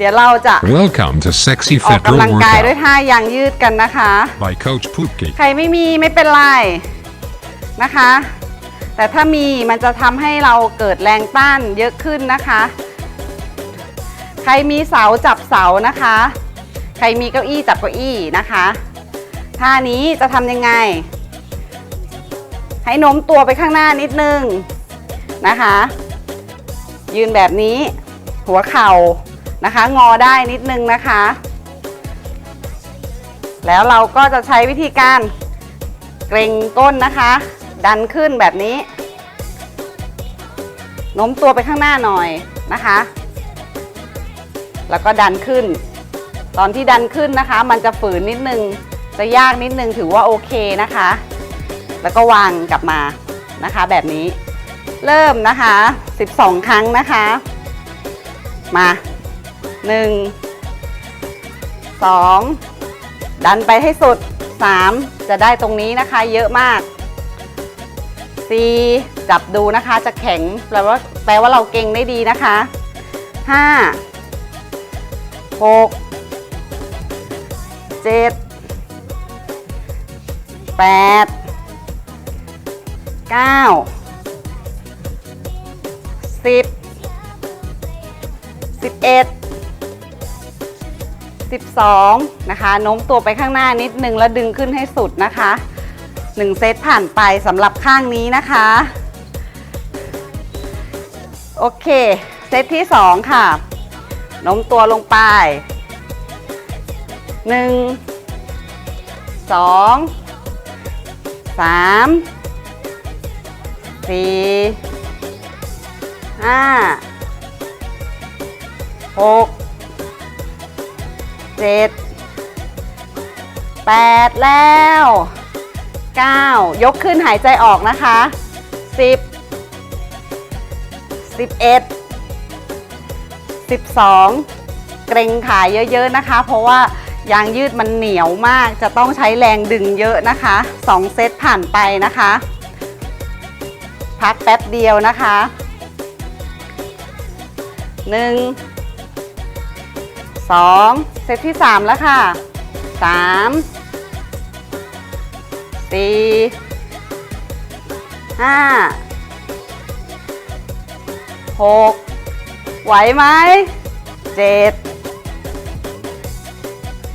เดี๋ยวเราจะ Welcome to Sexy ออก Federal กำลังกายด้วย Workout ท่ายางยืดกันนะคะ by Coach Putki. ใครไม่มีไม่เป็นไรนะคะ แต่ถ้ามีมันจะทำให้เราเกิดแรงต้านเยอะขึ้นนะคะ ใครมีเสาจับเสานะคะ ใครมีเก้าอี้จับเก้าอี้นะคะท่านี้จะทำยังไง ให้โน้มตัวไปข้างหน้านิดนึงนะคะ ยืนแบบนี้ หัวเข่า นะคะ งอได้นิดนึงนะคะ แล้วเราก็จะใช้วิธีการเกรงก้นนะคะ ดันขึ้นแบบนี้โน้มตัวไปข้างหน้าหน่อยนะคะ แล้วก็ดันขึ้น ตอนที่ดันขึ้นนะคะ มันจะฝืนนิดนึง จะยากนิดนึงถือว่าโอเคนะคะ แล้วก็วางกลับมานะคะ แบบนี้ เริ่มนะคะ 12 ครั้งนะคะ มา 1 2ดันไปให้สุด3จะได้ตรงนี้นะคะเยอะมาก4จับดูนะคะจะแข็งแปลว่าแปลว่าเราเก่งได้ดีนะคะ5 6 7 8 9 10 11 12 นะคะโน้มตัวไปข้างหน้านิดนึงแล้วดึงขึ้นให้สุดนะคะ 1 เซตผ่านไปสำหรับข้างนี้นะคะ โอเค เซตที่ 2 ค่ะโน้มตัวลงไป 1 2 3 4 5 6 เจ็ดแปดแล้วเก้ายกขึ้นหายใจออกนะคะสิบสิบเอ็ดสิบสองเกรงขาเยอะๆนะคะ เพราะว่ายางยืดมันเหนียวมากจะต้องใช้แรงดึงเยอะนะคะสองเซตผ่านไปนะคะ พักแป๊บเดียวนะคะหนึ่ง 2 เซตที่ 3 แล้วค่ะ 3 4 5 6 ไหวไหม 7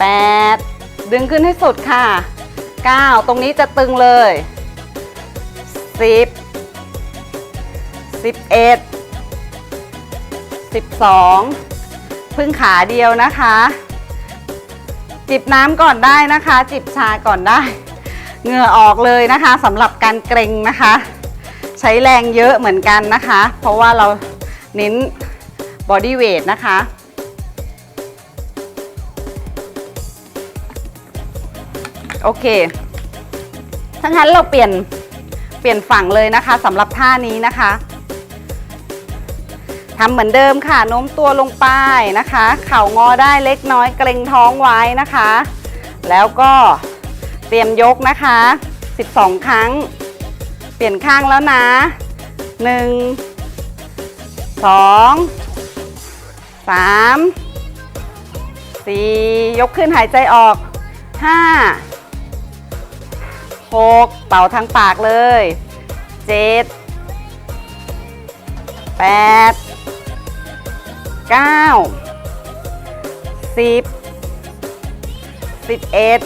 8 ดึงขึ้นให้สุดค่ะ 9 ตรงนี้จะตึงเลย 10 11 12 พึ่งขาเดียวนะคะ จิบน้ำก่อนได้นะคะ จิบชาก่อนได้ เหงื่อออกเลยนะคะสำหรับการเกรงนะคะ ใช้แรงเยอะเหมือนกันนะคะ เพราะว่าเราเน้นบอดี้เวทนะคะโอเคถ้างั้นเราเปลี่ยนเปลี่ยนฝั่งเลยนะคะสำหรับท่านี้นะคะ ทำเหมือนเดิมค่ะโน้มตัวลงไปนะคะ เข่างอได้เล็กน้อยเกรงท้องไว้นะคะ แล้วก็เตรียมยกนะคะ 12 ครั้ง เปลี่ยนข้างแล้วนะ 1 2 3 4 ยกขึ้นหายใจออก 5 6 เป่าทางปากเลย 7 8 เก้าสิบสิบเอ็ด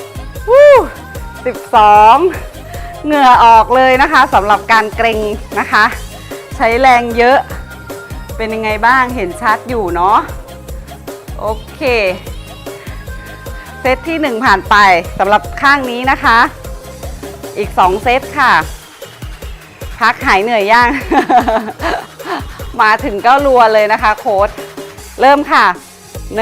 วูสิบสองเหงื่อออกเลยนะคะสำหรับการเกรงนะคะ ใช้แรงเยอะ เป็นยังไงบ้างเห็นชัดอยู่เนาะโอเคเซตที่ 1 ผ่านไปสำหรับข้างนี้นะคะ อีก 2 เซตค่ะ พักหายเหนื่อยย่าง มาถึงก็รัวเลยนะคะโค้ด เริ่มค่ะ 1 2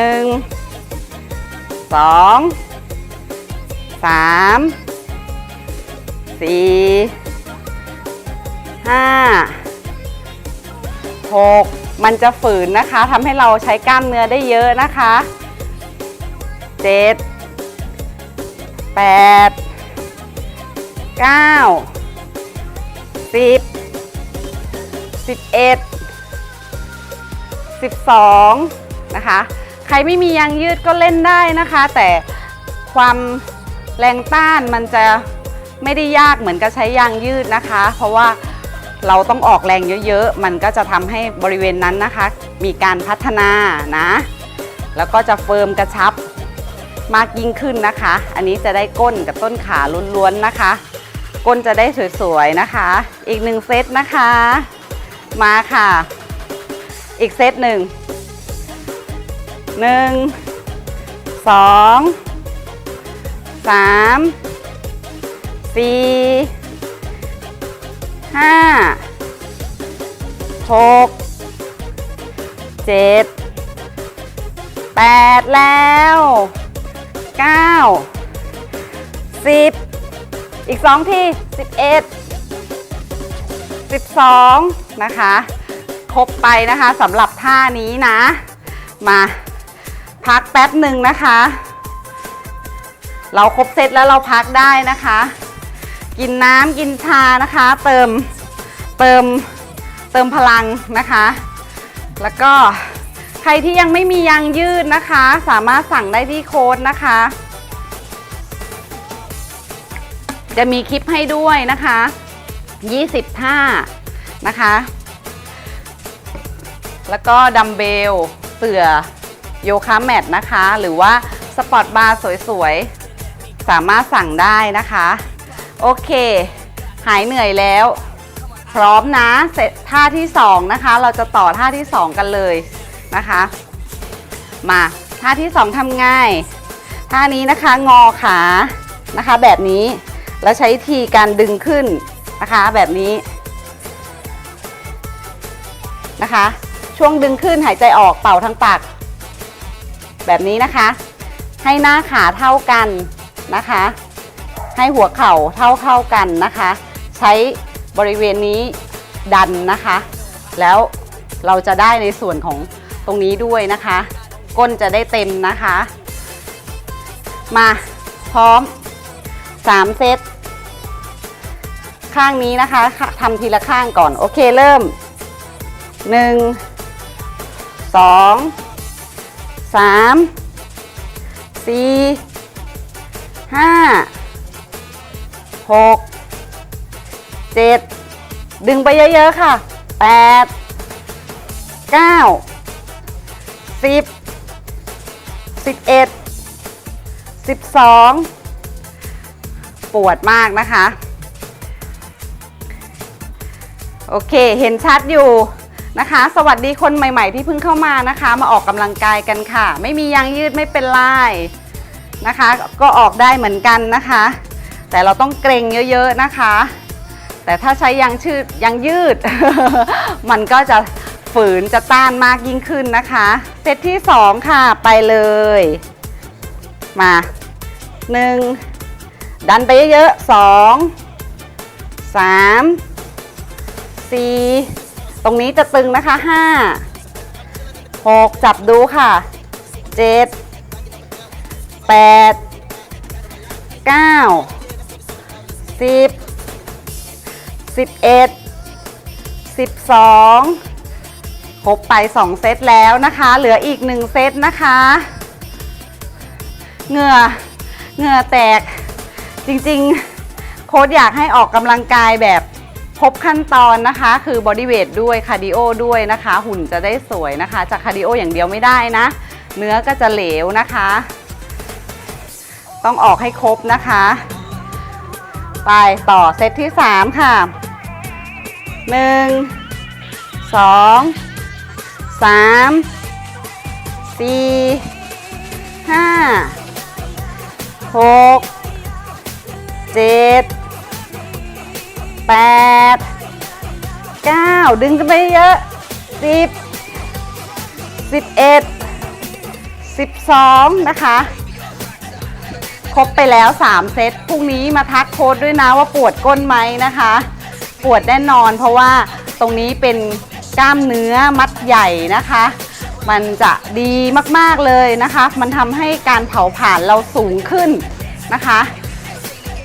3 4 5 6 มันจะฝืนนะคะทำให้เราใช้กล้ามเนื้อได้เยอะนะคะ 7 8 9 10 11 12 นะคะ ใครไม่มียางยืดก็เล่นได้นะคะ แต่ความแรงต้านมันจะไม่ได้ยากเหมือนกับใช้ยางยืดนะคะ เพราะว่าเราต้องออกแรงเยอะๆ มันก็จะทำให้บริเวณนั้นนะคะ มีการพัฒนานะ แล้วก็จะเฟิร์มกระชับมากยิ่งขึ้นนะคะ อันนี้จะได้ก้นกับต้นขาล้วนๆนะคะ ก้นจะได้สวยๆนะคะ อีกหนึ่งเซตนะคะ มาค่ะ อีกเซตหนึ่งหนึ่งสองสามสี่ห้าหกเจ็ดแปดแล้วเก้าสิบอีกสองที่สิบเอ็ดสิบสองนะคะ ครบไปนะคะสำหรับท่านี้นะ มาพักแป๊บหนึ่งนะคะ เราครบเซตแล้วเราพักได้นะคะ กินน้ำกินชานะคะ เติมเติมเติมพลังนะคะ แล้วก็ใครที่ยังไม่มียางยืดนะคะ สามารถสั่งได้ที่โค้ดนะคะ จะมีคลิปให้ด้วยนะคะ 20ท่านะคะ แล้วก็ดัมเบลเสื่อโยคะแมทนะคะ หรือว่าสปอร์ตบาร์สวยๆ สามารถสั่งได้นะคะ โอเค หายเหนื่อยแล้ว พร้อมนะเสร็จท่าที่ 2 นะคะ เราจะต่อท่าที่ 2 กันเลยนะคะ มาท่าที่ 2ทำง่าย ท่านี้นะคะงอขานะคะ แบบนี้แล้วใช้ทีการดึงขึ้นนะคะ แบบนี้นะคะ ช่วงดึงขึ้นหายใจออกเป่าทางปากแบบนี้นะคะ ให้หน้าขาเท่ากันนะคะ ให้หัวเข่าเท่าเท่าๆกันนะคะ ใช้บริเวณนี้ดันนะคะ แล้วเราจะได้ในส่วนของตรงนี้ด้วยนะคะ ก้นจะได้เต็มนะคะ มาพร้อม 3 เซต ข้างนี้นะคะทำทีละข้างก่อน โอเคเริ่มหนึ่ง สองสามสี่ห้าหกเจ็ดดึงไปเยอะๆค่ะแปดเก้าสิบสิบเอ็ดสิบสองปวดมากนะคะ โอเค เห็นชัดอยู่ นะคะ สวัสดีคนใหม่ ๆ ที่เพิ่งเข้ามานะคะ มาออกกำลังกายกันค่ะ ไม่มียางยืดไม่เป็นไรนะคะ ก็ออกได้เหมือนกันนะคะ แต่เราต้องเกรงเยอะๆนะคะ แต่ถ้าใช้ยางชืดยางยืด มันก็จะฝืนจะต้านมากยิ่งขึ้นนะคะเซตที่ 2 ค่ะไปเลย มาหนึ่งดันไปเยอะๆสองสามสี่ ตรงนี้จะตึงนะคะห้าหกจับดูค่ะเจ็ดแปดเก้าสิบสิบเอ็ดสิบสองครบไป 2 เซตแล้วนะคะ เหลืออีก 1 เซตนะคะ เหงื่อเหงื่อแตกจริงๆ โค้ดอยากให้ออกกำลังกายแบบ ครบขั้นตอนนะคะ คือบอดี้เวทด้วยคาร์ดิโอด้วยนะคะ หุ่นจะได้สวยนะคะ จากคาร์ดิโออย่างเดียวไม่ได้นะ เนื้อก็จะเหลวนะคะ ต้องออกให้ครบนะคะ ไปต่อเซตที่ 3 ค่ะ 1 2 3 4 5 6 7 8 9ดึงกันไปเยอะ10 11 12นะคะ ครบไปแล้ว3เซตพรุ่งนี้มาทักโค้ดด้วยนะว่าปวดก้นไหมนะคะ ปวดแน่นอนเพราะว่าตรงนี้เป็นกล้ามเนื้อมัดใหญ่นะคะ มันจะดีมากๆเลยนะคะ มันทำให้การเผาผลาญเราสูงขึ้นนะคะ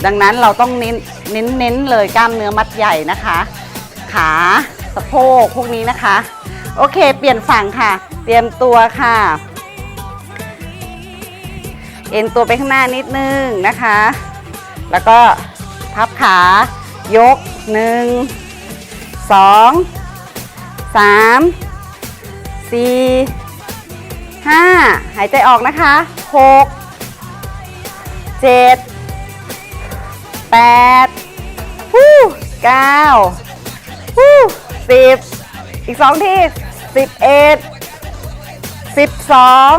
ดังนั้นเราต้องเน้น เน้นเน้นเลยกล้ามเนื้อมัดใหญ่นะคะ ขาสะโพกพวกนี้นะคะ โอเค เปลี่ยนฝั่งค่ะ เตรียมตัวค่ะ เอ็นตัวไปข้างหน้านิดนึงนะคะ แล้วก็พับขายกหนึ่งสองสามสี่ห้าหายใจออกนะคะหกเจ็ด แปดฮู้เก้าฮู้สิบอีกสองทีสิบเอ็ดสิบสอง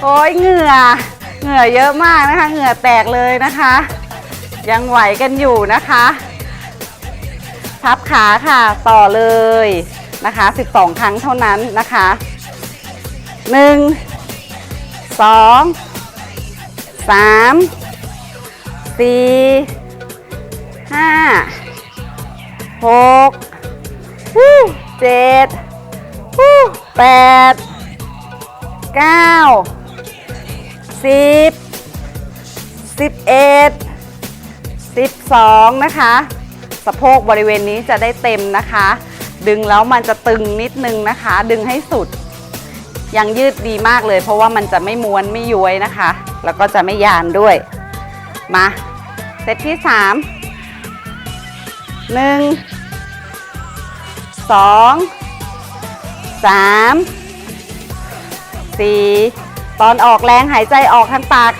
โอ้ยเหงื่อ เหงื่อเยอะมากนะคะ เหงื่อแตกเลยนะคะ ยังไหวกันอยู่นะคะ พับขาค่ะต่อเลยนะคะ 12 ครั้งเท่านั้นนะคะ 1 2 3 4 5 6ฮู้7ฮู้8 9 10 11 12นะคะ สะโพกบริเวณนี้จะได้เต็มนะคะ ดึงแล้วมันจะตึงนิดนึงนะคะ ดึงให้สุด ยังยืดดีมากเลย เพราะว่ามันจะไม่ม้วนไม่ย้วยนะคะ แล้วก็จะไม่ยานด้วย มา เซตที่3 1 2 3 4ตอนออกแรงหายใจออกทางปาก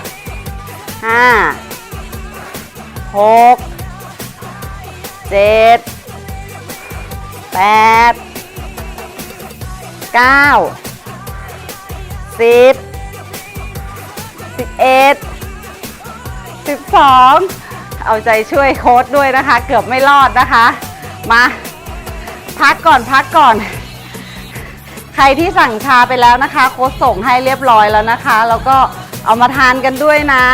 5หกเจ็ดแปดเก้าสิบสิบเอ็ด สิบสองเอาใจช่วยโค้ดด้วยนะคะ เกือบไม่รอดนะคะ มา พักก่อนพักก่อน ใครที่สั่งชาไปแล้วนะคะ โค้ดส่งให้เรียบร้อยแล้วนะคะ แล้วก็เอามาทานกันด้วยนะ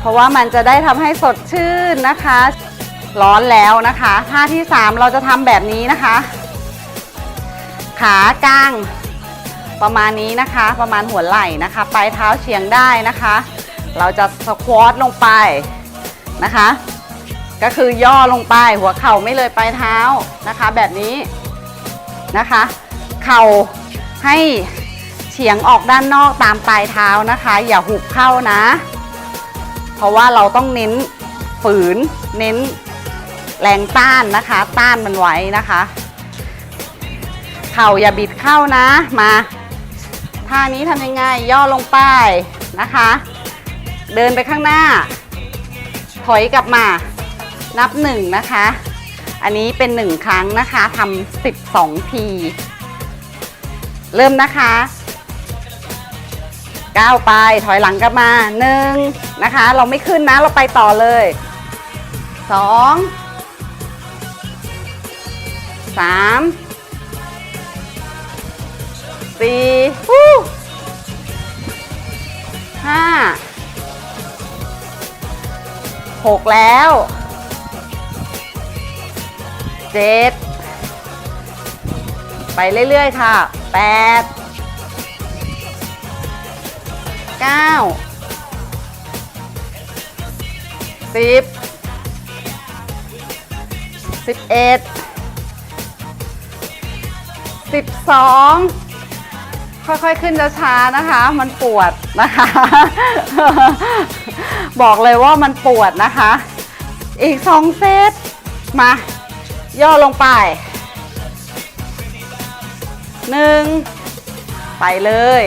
เพราะว่ามันจะได้ทำให้สดชื่นนะคะ ร้อนแล้วนะคะท่าที่ 3 เราจะทำแบบนี้นะคะ ขากลางประมาณนี้นะคะ ประมาณหัวไหล่นะคะ ปลายเท้าเฉียงได้นะคะ เราจะสควอตลงไปนะคะ ก็คือย่อลงไปหัวเข่าไม่เลยปลายเท้านะคะ แบบนี้นะคะ เข่าให้เฉียงออกด้านนอกตามปลายเท้านะคะ อย่าหุบเข้านะ เพราะว่าเราต้องเน้นฝืนเน้นแรงต้านนะคะ ต้านมันไว้นะคะ เข่าอย่าบิดเข้านะมาท่านี้ทำยังไงย่อลงไปนะคะ เดินไปข้างหน้า ถอยกลับมา นับหนึ่งนะคะ อันนี้เป็นหนึ่งครั้งนะคะทำสิบสองที เริ่มนะคะก้าวไปถอยหลังกลับมาหนึ่งนะคะ เราไม่ขึ้นนะเราไปต่อเลยสองสามสี่ฮู้ห้า หกแล้วเจ็ดไปเรื่อยๆค่ะแปดเก้าสิบสิบเอ็ดสิบสอง ค่อยๆขึ้นช้าๆนะคะ มันปวดนะคะ บอกเลยว่ามันปวดนะคะ อีกสองเซตมา ย่อลงไปหนึ่งไปเลย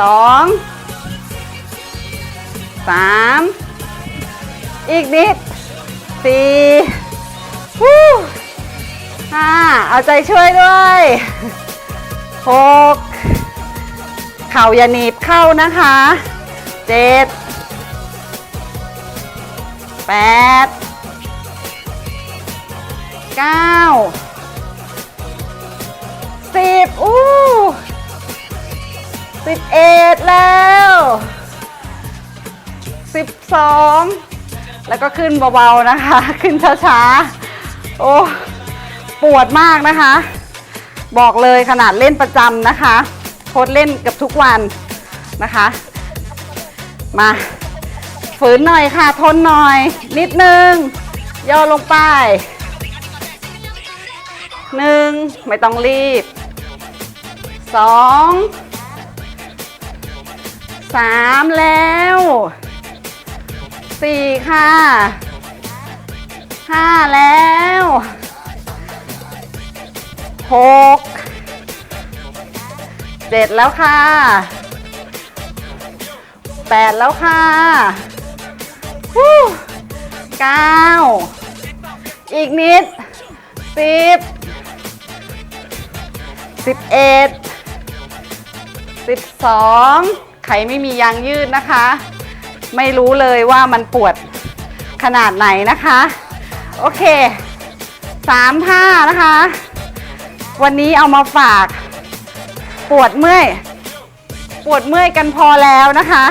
สองสามอีกนิดสี่ห้าเอาใจช่วยด้วย หกเข่าอย่าหนีบเข้านะคะเจ็ดแปดเก้าสิบอู้สิบเอ็ดแล้วสิบสองแล้วก็ขึ้นเบาๆนะคะ ขึ้นช้าๆ โอ้ ปวดมากนะคะ บอกเลยขนาดเล่นประจำนะคะ โค้ดเล่นกับทุกวันนะคะ มาฝืนหน่อยค่ะ ทนหน่อย นิดนึง ย่อลงไปหนึ่งไม่ต้องรีบสองสามแล้วสี่ค่ะห้าแล้ว หกเจ็ดแล้วค่ะแปดแล้วค่ะฮู้เก้าอีกนิดสิบสิบเอ็ด12ใครไม่มียางยืดนะคะ ไม่รู้เลยว่ามันปวดขนาดไหนนะคะ โอเค3ท่านะคะ วันนี้เอามาฝาก ปวดเมื่อย ปวดเมื่อยกันพอแล้วนะคะ